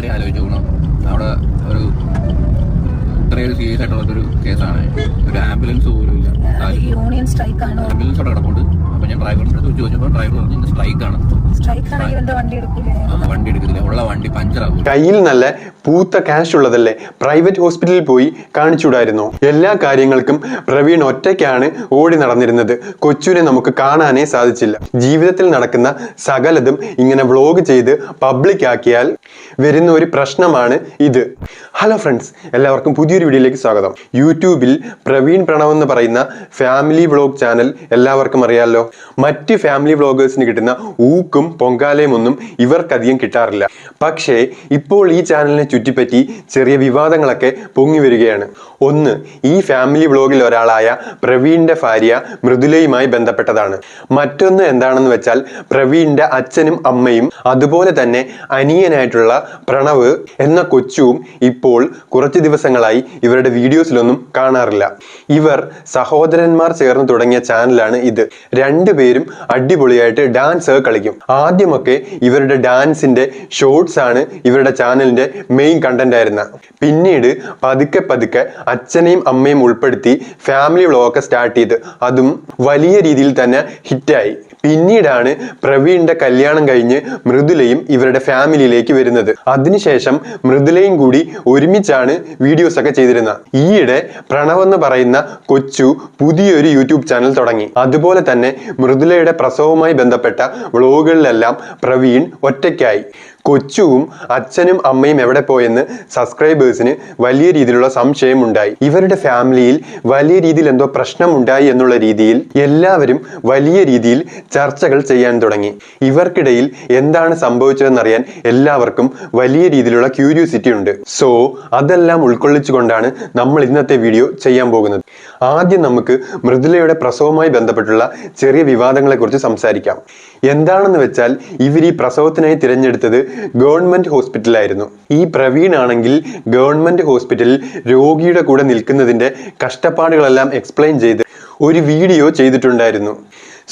കാര്യം ആലോചിച്ചു അവിടെ ഒരു ഇത്രയും സീരിയസ് ആയിട്ടുള്ള ഒരു കേസാണ്. ഒരു ആംബുലൻസ് പോലും ഇല്ല. യൂണിയൻ സ്ട്രൈക്ക് ആണോ. ആംബുലൻസ് അവിടെ കിടപ്പുണ്ട്. അപ്പൊ ഞാൻ ഡ്രൈവറിന്റെ അടുത്ത് ചോദിച്ചപ്പോൾ ഡ്രൈവർ പറഞ്ഞു ഇന്ന് സ്ട്രൈക്ക് ആണ്. സ്ട്രൈക്ക് ആണെങ്കിൽ എന്താ വണ്ടി എടുക്കില്ല ആ, വണ്ടി എടുക്കത്തില്ല. ഉള്ള വണ്ടി പഞ്ചറാകും കയ്യിൽ നല്ല പൂത്ത ക്യാഷ് ഉള്ളതല്ലേ? പ്രൈവറ്റ് ഹോസ്പിറ്റലിൽ പോയി കാണിച്ചുവിടായിരുന്നു. എല്ലാ കാര്യങ്ങൾക്കും പ്രവീൺ ഒറ്റയ്ക്കാണ് ഓടി നടന്നിരുന്നത്. കൊച്ചുവിനെ നമുക്ക് കാണാനേ സാധിച്ചില്ല. ജീവിതത്തിൽ നടക്കുന്ന സകലതും ഇങ്ങനെ വ്ലോഗ് ചെയ്ത് പബ്ലിക് ആക്കിയാൽ വരുന്ന ഒരു പ്രശ്നമാണ് ഇത്. ഹലോ ഫ്രണ്ട്സ് എല്ലാവർക്കും പുതിയൊരു വീഡിയോയിലേക്ക് സ്വാഗതം. യൂട്യൂബിൽ പ്രവീൺ പ്രണവ് എന്ന് പറയുന്ന ഫാമിലി വ്ളോഗ് ചാനൽ എല്ലാവർക്കും അറിയാമല്ലോ മറ്റ് ഫാമിലി വ്ളോഗേഴ്സിന് കിട്ടുന്ന ഊക്കും പൊങ്കാലയും ഒന്നും ഇവർക്കധികം കിട്ടാറില്ല. പക്ഷേ ഇപ്പോൾ ഈ ചാനലിനെ ചുറ്റിപ്പറ്റി ചെറിയ വിവാദങ്ങളൊക്കെ പൊങ്ങി വരികയാണ്. ഒന്ന് ഈ ഫാമിലി വ്ളോഗിൽ ഒരാളായ പ്രവീണിന്റെ ഭാര്യ മൃദുലയുമായി ബന്ധപ്പെട്ടതാണ്. മറ്റൊന്ന് എന്താണെന്ന് വെച്ചാൽ പ്രവീണിന്റെ അച്ഛനും അമ്മയും അതുപോലെ തന്നെ അനിയനായിട്ടുള്ള പ്രണവ് എന്ന കൊച്ചുവും ഇപ്പോൾ കുറച്ച് ദിവസങ്ങളായി ഇവരുടെ വീഡിയോസിലൊന്നും കാണാറില്ല. ഇവർ സഹോദരന്മാർ ചേർന്ന് തുടങ്ങിയ ചാനലാണ് ഇത്. രണ്ടുപേരും അടിപൊളിയായിട്ട് ഡാൻസ് കളിക്കും. ആദ്യമൊക്കെ ഇവരുടെ ഡാൻസിന്റെ ഷോർട്സ് ആണ് ഇവരുടെ ചാനലിന്റെ മെയിൻ കണ്ടന്റ് ആയിരുന്ന പിന്നീട് പതുക്കെ പതുക്കെ അച്ഛനെയും അമ്മയും ഉൾപ്പെടുത്തി ഫാമിലി വ്ളോഗൊക്കെ സ്റ്റാർട്ട് ചെയ്ത്. അതും വലിയ രീതിയിൽ തന്നെ ഹിറ്റായി പിന്നീടാണ് പ്രവീണിന്റെ കല്യാണം കഴിഞ്ഞ് മൃദുലയും ഇവരുടെ ഫാമിലിയിലേക്ക് വരുന്നത്. അതിനുശേഷം മൃദുലയും കൂടി ഒരുമിച്ചാണ് വീഡിയോസ് ഒക്കെ ചെയ്തിരുന്നത്. ഈയിടെ പ്രണവ് എന്ന് പറയുന്ന കൊച്ചു പുതിയൊരു യൂട്യൂബ് ചാനൽ തുടങ്ങി. അതുപോലെ തന്നെ മൃദുലയുടെ പ്രസവവുമായി ബന്ധപ്പെട്ട വ്ളോഗുകളിലെല്ലാം പ്രവീൺ ഒറ്റയ്ക്കായി. കൊച്ചുവും അച്ഛനും അമ്മയും എവിടെ പോയെന്ന് സബ്സ്ക്രൈബേഴ്സിന് വലിയ രീതിയിലുള്ള സംശയം ഉണ്ടായി ഇവരുടെ ഫാമിലിയിൽ വലിയ രീതിയിൽ എന്തോ പ്രശ്നമുണ്ടായി എന്നുള്ള രീതിയിൽ എല്ലാവരും വലിയ രീതിയിൽ ചർച്ചകൾ ചെയ്യാൻ തുടങ്ങി. ഇവർക്കിടയിൽ എന്താണ് സംഭവിച്ചതെന്നറിയാൻ എല്ലാവർക്കും വലിയ രീതിയിലുള്ള ക്യൂരിയോസിറ്റി ഉണ്ട്. സോ അതെല്ലാം ഉൾക്കൊള്ളിച്ചുകൊണ്ടാണ് നമ്മൾ ഇന്നത്തെ വീഡിയോ ചെയ്യാൻ പോകുന്നത്. ആദ്യം നമുക്ക് മൃദുലയുടെ പ്രസവവുമായി ബന്ധപ്പെട്ടുള്ള ചെറിയ വിവാദങ്ങളെക്കുറിച്ച് സംസാരിക്കാം. എന്താണെന്ന് വെച്ചാൽ ഇവർ ഈ പ്രസവത്തിനായി തിരഞ്ഞെടുത്തത് ഗവൺമെന്റ് ഹോസ്പിറ്റലായിരുന്നു ഈ പ്രവീൺ ആണെങ്കിൽ ഗവൺമെന്റ് ഹോസ്പിറ്റലിൽ രോഗിയുടെ കൂടെ നിൽക്കുന്നതിന്റെ കഷ്ടപ്പാടുകളെല്ലാം എക്സ്പ്ലെയിൻ ചെയ്ത് ഒരു വീഡിയോ ചെയ്തിട്ടുണ്ടായിരുന്നു.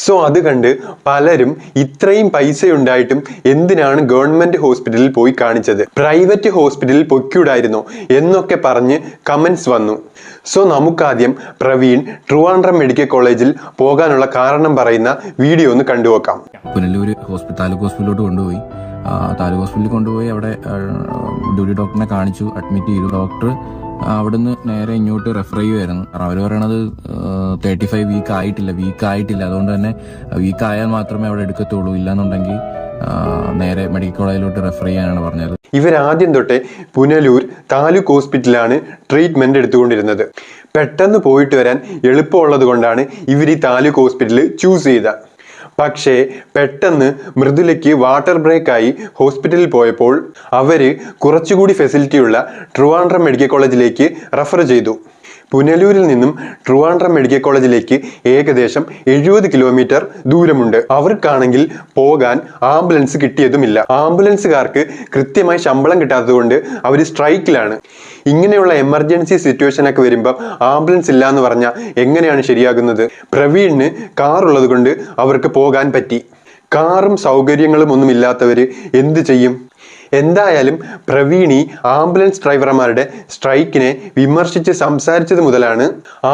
സോ അത് കണ്ട് പലരും ഇത്രയും പൈസ ഉണ്ടായിട്ടും എന്തിനാണ് ഗവൺമെന്റ് ഹോസ്പിറ്റലിൽ പോയി കാണിച്ചത്? പ്രൈവറ്റ് ഹോസ്പിറ്റലിൽ പൊയ്ക്കൂടായിരുന്നോ? എന്നൊക്കെ പറഞ്ഞ് കമന്റ്സ് വന്നു. സോ നമുക്കാദ്യം പ്രവീൺ ട്രിവാൻഡ്രം മെഡിക്കൽ കോളേജിൽ പോകാനുള്ള കാരണം പറയുന്ന വീഡിയോ ഒന്ന് കണ്ടുവെക്കാം പുനലൂർ ഹോസ്പിറ്റൽ താലൂക്ക് ഹോസ്പിറ്റലിലോട്ട് കൊണ്ടുപോയി. താലൂക്ക് ഹോസ്പിറ്റലിൽ കൊണ്ടുപോയി അവിടെ ഡ്യൂട്ടി ഡോക്ടറിനെ കാണിച്ചു അഡ്മിറ്റ് ചെയ്തു. ഡോക്ടർ അവിടുന്ന് നേരെ ഇങ്ങോട്ട് റെഫർ ചെയ്യുമായിരുന്നു അവർ പറയണത് തേർട്ടി ഫൈവ് വീക്ക് ആയിട്ടില്ല വീക്ക് ആയിട്ടില്ല. അതുകൊണ്ട് തന്നെ വീക്ക് ആയാൽ മാത്രമേ അവിടെ എടുക്കത്തുള്ളൂ. ഇല്ലാന്നുണ്ടെങ്കിൽ നേരെ മെഡിക്കൽ കോളേജിലോട്ട് റെഫർ ചെയ്യാനാണ് പറഞ്ഞത്. ഇവരാദ്യം തൊട്ടേ പുനലൂർ താലൂക്ക് ഹോസ്പിറ്റലാണ് ട്രീറ്റ്മെന്റ് എടുത്തുകൊണ്ടിരുന്നത്. പെട്ടെന്ന് പോയിട്ട് വരാൻ എളുപ്പമുള്ളത് കൊണ്ടാണ് ഇവർ ഈ താലൂക്ക് ഹോസ്പിറ്റൽ ചൂസ് ചെയ്ത. പക്ഷേ പെട്ടെന്ന് മൃദുലയ്ക്ക് വാട്ടർ ബ്രേക്കായി ഹോസ്പിറ്റലിൽ പോയപ്പോൾ അവർ കുറച്ചുകൂടി ഫെസിലിറ്റിയുള്ള ട്രുവാൻഡ്രം മെഡിക്കൽ കോളേജിലേക്ക് റെഫർ ചെയ്തു. പുനലൂരിൽ നിന്നും ട്രുവാൻഡ്രം മെഡിക്കൽ കോളേജിലേക്ക് ഏകദേശം എഴുപത് കിലോമീറ്റർ ദൂരമുണ്ട്. അവർക്കാണെങ്കിൽ പോകാൻ ആംബുലൻസ് കിട്ടിയതുമില്ല. ആംബുലൻസുകാർക്ക് കൃത്യമായി ശമ്പളം കിട്ടാത്തതുകൊണ്ട് അവർ സ്ട്രൈക്കിലാണ്. ഇങ്ങനെയുള്ള എമർജൻസി സിറ്റുവേഷൻ ഒക്കെ വരുമ്പോൾ ആംബുലൻസ് ഇല്ല എന്ന് പറഞ്ഞാൽ എങ്ങനെയാണ് ശരിയാകുന്നത്? പ്രവീണിന് കാർ ഉള്ളത് കൊണ്ട് അവർക്ക് പോകാൻ പറ്റി. കാറും സൗകര്യങ്ങളും ഒന്നും ഇല്ലാത്തവർ എന്ത് ചെയ്യും? എന്തായാലും പ്രവീണി ആംബുലൻസ് ഡ്രൈവർമാരുടെ സ്ട്രൈക്കിനെ വിമർശിച്ച് സംസാരിച്ചത് മുതലാണ്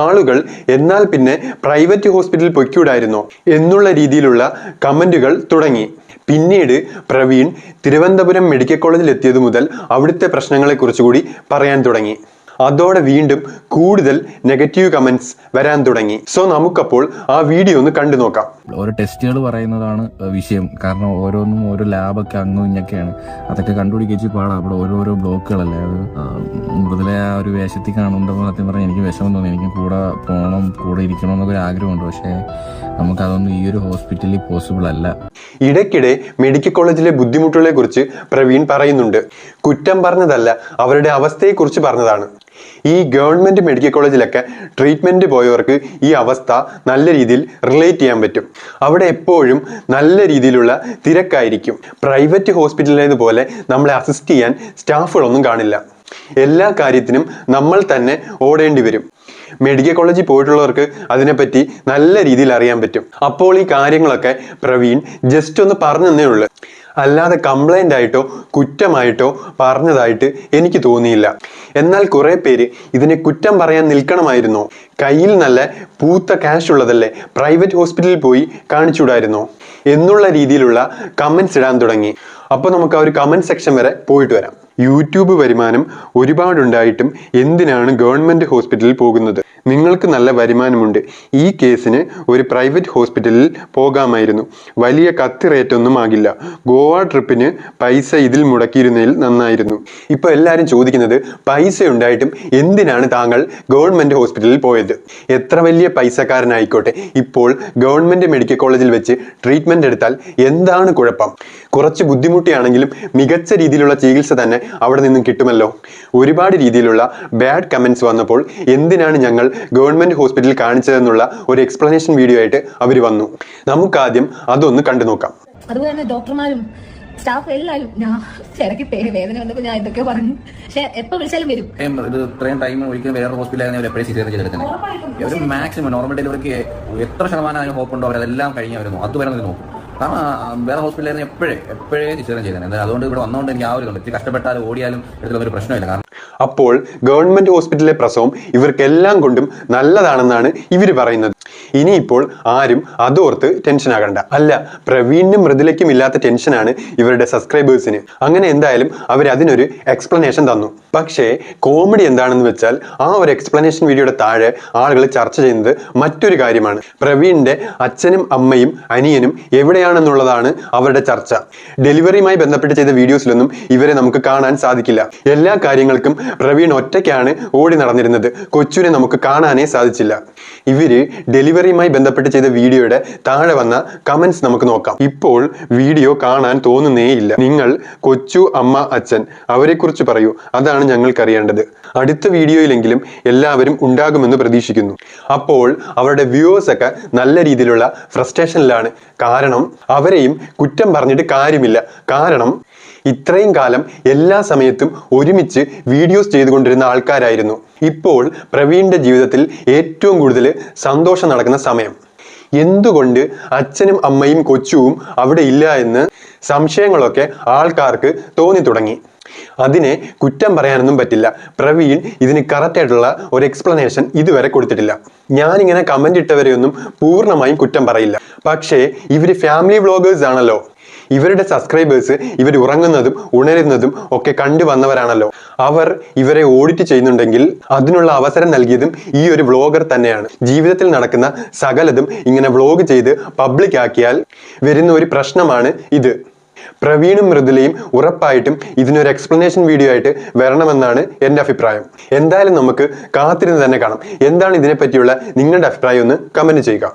ആളുകൾ എന്നാൽ പിന്നെ പ്രൈവറ്റ് ഹോസ്പിറ്റലിൽ പൊയ്ക്കൂടായിരുന്നോ എന്നുള്ള രീതിയിലുള്ള കമന്റുകൾ തുടങ്ങി. പിന്നീട് പ്രവീൺ തിരുവനന്തപുരം മെഡിക്കൽ കോളേജിൽ എത്തിയതു മുതൽ അവിടുത്തെ പ്രശ്നങ്ങളെക്കുറിച്ച് കൂടി പറയാൻ തുടങ്ങി. അതോടെ വീണ്ടും കൂടുതൽ നെഗറ്റീവ് കമന്റ്സ് വരാൻ തുടങ്ങി. സോ നമുക്കപ്പോൾ ആ വീഡിയോ ഒന്ന് കണ്ടു നോക്കാം. ഓരോ ടെസ്റ്റുകൾ പറയുന്നതാണ് വിഷയം. കാരണം ഓരോന്നും ഓരോ ലാബൊക്കെ അങ്ങും ഇങ്ങൊക്കെയാണ്. അതൊക്കെ കണ്ടുപിടിക്കിച്ച് പാടാം. അവിടെ ഓരോരോ ബ്ലോക്കുകളല്ലേ. അത് മുതലേ മൃദുലെ ആ ഒരു വേഷത്തിൽ കാണുമ്പോൾ സത്യം പറഞ്ഞാൽ എനിക്ക് വിഷമം തോന്നി. എനിക്ക് കൂടെ പോകണം കൂടെ ഇരിക്കണം എന്നൊക്കെ ഒരു ആഗ്രഹമുണ്ട്. പക്ഷേ നമുക്കതൊന്നും ഈ ഒരു ഹോസ്പിറ്റലിൽ പോസിബിൾ അല്ല. ഇടയ്ക്കിടെ മെഡിക്കൽ കോളേജിലെ ബുദ്ധിമുട്ടുകളെ കുറിച്ച് പ്രവീൺ പറയുന്നുണ്ട്. കുറ്റം പറഞ്ഞതല്ല അവരുടെ അവസ്ഥയെക്കുറിച്ച് പറഞ്ഞതാണ്. ഈ ഗവൺമെന്റ് മെഡിക്കൽ കോളേജിലൊക്കെ ട്രീറ്റ്മെന്റ് പോയവർക്ക് ഈ അവസ്ഥ നല്ല രീതിയിൽ റിലേറ്റ് ചെയ്യാൻ പറ്റും. അവിടെ എപ്പോഴും നല്ല രീതിയിലുള്ള തിരക്കായിരിക്കും. പ്രൈവറ്റ് ഹോസ്പിറ്റലിലേതുപോലെ നമ്മളെ അസിസ്റ്റ് ചെയ്യാൻ സ്റ്റാഫുകളൊന്നും കാണില്ല. എല്ലാ കാര്യത്തിനും നമ്മൾ തന്നെ ഓടേണ്ടി വരും. മെഡിക്കൽ കോളേജിൽ പോയിട്ടുള്ളവർക്ക് അതിനെപ്പറ്റി നല്ല രീതിയിൽ അറിയാൻ പറ്റും. അപ്പോൾ ഈ കാര്യങ്ങളൊക്കെ പ്രവീൺ ജസ്റ്റ് ഒന്ന് പറഞ്ഞു തന്നേ ഉള്ളൂ. അല്ലാതെ കംപ്ലൈന്റ് ആയിട്ടോ കുറ്റമായിട്ടോ പറഞ്ഞതായിട്ട് എനിക്ക് തോന്നിയില്ല. എന്നാൽ കുറെ പേര് ഇതിനെ കുറ്റം പറയാൻ നിൽക്കണമായിരുന്നു. കയ്യിൽ നല്ല പൂത്ത ക്യാഷ് ഉള്ളതല്ലേ പ്രൈവറ്റ് ഹോസ്പിറ്റലിൽ പോയി കാണിച്ചുകൂടായിരുന്നോ. എന്നുള്ള രീതിയിലുള്ള കമന്റ്സ് ഇടാൻ തുടങ്ങി. അപ്പോൾ നമുക്ക് ആ ഒരു കമന്റ് സെക്ഷൻ വരെ പോയിട്ട് വരാം. യൂട്യൂബ് വരുമാനം ഒരുപാടുണ്ടായിട്ടും എന്തിനാണ് ഗവൺമെന്റ് ഹോസ്പിറ്റലിൽ പോകുന്നത്? നിങ്ങൾക്ക് നല്ല വരുമാനമുണ്ട്. ഈ കേസിന് ഒരു പ്രൈവറ്റ് ഹോസ്പിറ്റലിൽ പോകാമായിരുന്നു. വലിയ കത്തി റേറ്റ് ഒന്നും ആകില്ല. ഗോവ ട്രിപ്പിന് പൈസ ഇതിൽ മുടക്കിയിരുന്നതിൽ നന്നായിരുന്നു. ഇപ്പൊ എല്ലാവരും ചോദിക്കുന്നത് പൈസ ഉണ്ടായിട്ടും എന്തിനാണ് താങ്കൾ ഗവൺമെന്റ് ഹോസ്പിറ്റലിൽ പോയത്? എത്ര വലിയ പൈസക്കാരനായിക്കോട്ടെ. ഇപ്പോൾ ഗവൺമെന്റ് മെഡിക്കൽ കോളേജിൽ വെച്ച് ട്രീറ്റ്മെന്റ് എടുത്താൽ എന്താണ് കുഴപ്പം? കുറച്ച് ബുദ്ധിമുട്ടിയാണെങ്കിലും മികച്ച രീതിയിലുള്ള ചികിത്സ തന്നെ അവിടെ നിന്നും കിട്ടുമല്ലോ. ഒരുപാട് രീതിയിലുള്ള ബാഡ് കമൻസ് വന്നപ്പോൾ എന്തിനാണ് ഞങ്ങൾ ഗവൺമെന്റ് ഹോസ്പിറ്റലിൽ കാണിച്ചതെന്നുള്ള ഒരു എക്സ്പ്ലനേഷൻ വീഡിയോ ആയിട്ട് അവർ വന്നു. നമുക്കാദ്യം അതൊന്ന് കണ്ടു നോക്കാം. അതുപോലെ തന്നെ ഡോക്ടർമാരും സ്റ്റാഫ് എല്ലാവരും ഞാൻ ചിലക്ക് പേര് വേദന വന്നപ്പോൾ ഞാൻ ഇതൊക്കെ പറഞ്ഞു. പക്ഷെ എപ്പോ വിളിച്ചാലും വരും. ഇത്രയും ഇത് ഇത്രയും ടൈം ഒഴിക്കുന്ന വേറെ ഹോസ്പിറ്റലായിരുന്നു അവർ എപ്പോഴും സിസേറിയൻ ചെയ്തെടുക്കുന്നത് ഒരു മാക്സിമം നോർമൽ ഡെലിവറിക്ക് എത്ര ശതമാനം അതിന് ഹോപ്പ് ഉണ്ടോ? അവരെല്ലാം കഴിഞ്ഞ് അവർ നോക്കും. അതുവരെ അവർ നോക്കും. കാരണം വേറെ ഹോസ്പിറ്റലായിരുന്നു എപ്പോഴേ? എപ്പോഴേ നിശ്ചയം ചെയ്തത്? അതുകൊണ്ട് ഇവിടെ വന്നുകൊണ്ട് എനിക്ക് ആ ഒരു ഇത്തിരി കഷ്ടപ്പെട്ടാലും ഓടിയാലും എടുത്തുള്ള ഒരു പ്രശ്നമില്ല. കാരണം അപ്പോൾ ഗവൺമെന്റ് ഹോസ്പിറ്റലിലെ പ്രസവം ഇവർക്കെല്ലാം കൊണ്ടും നല്ലതാണെന്നാണ് ഇവർ പറയുന്നത്. ഇനിയിപ്പോൾ ആരും അതോർത്ത് ടെൻഷൻ ആകണ്ട. അല്ല പ്രവീണിനും മൃദുലയ്ക്കും ഇല്ലാത്ത ടെൻഷനാണ് ഇവരുടെ സബ്സ്ക്രൈബേഴ്സിന് അങ്ങനെ എന്തായാലും അവർ അതിനൊരു എക്സ്പ്ലനേഷൻ തന്നു. പക്ഷേ കോമഡി എന്താണെന്ന് വെച്ചാൽ ആ ഒരു എക്സ്പ്ലനേഷൻ വീഡിയോയുടെ താഴെ ആളുകൾ ചർച്ച ചെയ്യുന്നത് മറ്റൊരു കാര്യമാണ്. പ്രവീണിന്റെ അച്ഛനും അമ്മയും അനിയനും എവിടെയാണെന്നുള്ളതാണ് അവരുടെ ചർച്ച. ഡെലിവറിയുമായി ബന്ധപ്പെട്ട് ചെയ്ത വീഡിയോസിലൊന്നും ഇവരെ നമുക്ക് കാണാൻ സാധിക്കില്ല. എല്ലാ കാര്യങ്ങൾക്കും പ്രവീൺ ഒറ്റയ്ക്കാണ് ഓടി നടന്നിരുന്നത്. കൊച്ചുവിനെ നമുക്ക് കാണാനേ സാധിച്ചില്ല. ഇവർ ഡെലിവറിയുമായി ബന്ധപ്പെട്ട് ചെയ്ത വീഡിയോയുടെ താഴെ വന്ന കമൻസ് നമുക്ക് നോക്കാം. ഇപ്പോൾ വീഡിയോ കാണാൻ തോന്നുന്നേയില്ല. നിങ്ങൾ കൊച്ചു അമ്മ അച്ഛൻ അവരെക്കുറിച്ച് പറയൂ. അതാണ് ഞങ്ങൾക്ക് അറിയേണ്ടത് അടുത്ത വീഡിയോയിലെങ്കിലും എല്ലാവരും ഉണ്ടാകുമെന്ന് പ്രതീക്ഷിക്കുന്നു. അപ്പോൾ അവരുടെ വ്യൂവേഴ്സ് ഒക്കെ നല്ല രീതിയിലുള്ള ഫ്രസ്ട്രേഷനിലാണ് കാരണം അവരെയും കുറ്റം പറഞ്ഞിട്ട് കാര്യമില്ല. കാരണം ഇത്രയും കാലം എല്ലാ സമയത്തും ഒരുമിച്ച് വീഡിയോസ് ചെയ്തുകൊണ്ടിരുന്ന ആൾക്കാരായിരുന്നു. ഇപ്പോൾ പ്രവീണിന്റെ ജീവിതത്തിൽ ഏറ്റവും കൂടുതൽ സന്തോഷം നടക്കുന്ന സമയം. എന്തുകൊണ്ട് അച്ഛനും അമ്മയും കൊച്ചുവും അവിടെ ഇല്ല എന്ന് സംശയങ്ങളൊക്കെ ആൾക്കാർക്ക് തോന്നി തുടങ്ങി. അതിനെ കുറ്റം പറയാനൊന്നും പറ്റില്ല. പ്രവീൺ ഇതിന് കറക്റ്റായിട്ടുള്ള ഒരു എക്സ്പ്ലനേഷൻ ഇതുവരെ കൊടുത്തിട്ടില്ല. ഞാനിങ്ങനെ കമന്റ് ഇട്ടവരെയൊന്നും പൂർണമായും കുറ്റം പറയില്ല. പക്ഷേ ഇവർ ഫാമിലി വ്ളോഗേഴ്സ് ആണല്ലോ. ഇവരുടെ സബ്സ്ക്രൈബേഴ്സ് ഇവർ ഉറങ്ങുന്നതും ഉണരുന്നതും ഒക്കെ കണ്ടു വന്നവരാണല്ലോ. അവർ ഇവരെ ഓഡിറ്റ് ചെയ്യുന്നുണ്ടെങ്കിൽ അതിനുള്ള അവസരം നൽകിയതും ഈ ഒരു വ്ളോഗർ തന്നെയാണ്. ജീവിതത്തിൽ നടക്കുന്ന സകലതും ഇങ്ങനെ വ്ളോഗ് ചെയ്ത് പബ്ലിക് ആക്കിയാൽ വരുന്ന ഒരു പ്രശ്നമാണ് ഇത്. പ്രവീണും മൃദുലയും ഉറപ്പായിട്ടും ഇതിനൊരു എക്സ്പ്ലനേഷൻ വീഡിയോ ആയിട്ട് വരണമെന്നാണ് എന്റെ അഭിപ്രായം. എന്തായാലും നമുക്ക് കാത്തിരുന്ന് തന്നെ കാണാം. എന്താണ് ഇതിനെപ്പറ്റിയുള്ള നിങ്ങളുടെ അഭിപ്രായം ഒന്ന് കമന്റ് ചെയ്യുക.